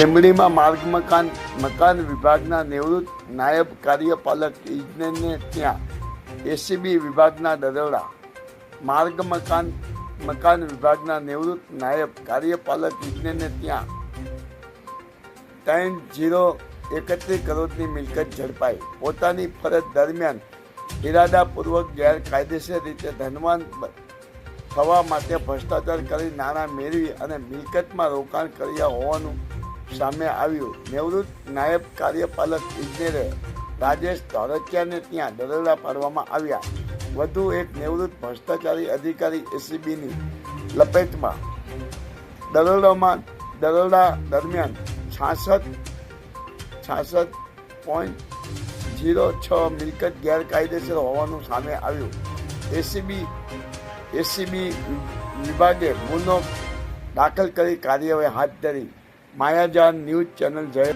લીંબડીમાં માર્ગ મકાન મકાન વિભાગના નિવૃત્ત નાયબ કાર્યપાલક ઇજનેરને ત્યાં એસીબી વિભાગના દરોડા. માર્ગ મકાન મકાન વિભાગના નિવૃત્ત નાયબ કાર્યપાલક ઇજનેરને ત્યાં ત્રણ જીરો એકત્રીસ કરોડની મિલકત ઝડપાઈ. પોતાની ફરજ દરમિયાન ઇરાદાપૂર્વક ગેરકાયદેસર રીતે ધનવાન થવા માટે ભ્રષ્ટાચાર કરી નાણાં મેળવી અને મિલકતમાં રોકાણ કર્યા હોવાનું સામે આવ્યું. નિવૃત્ત નાયબ કાર્યપાલક ઇજનેર રાજેશ ધોળકિયાને ત્યાં દરોડા પાડવામાં આવ્યા. વધુ એક નિવૃત્ત ભ્રષ્ટાચારી અધિકારી એસીબીની લપેટમાં. દરોડામાં દરોડા દરમિયાન છાસઠ છાસઠ પોઈન્ટ જીરો છ મિલકત ગેરકાયદેસર હોવાનું સામે આવ્યું. એસીબી એસીબી વિભાગે ગુનો દાખલ કરી કાર્યવાહી હાથ ધરી. માયાજાન ન્યૂઝ ચેનલ જય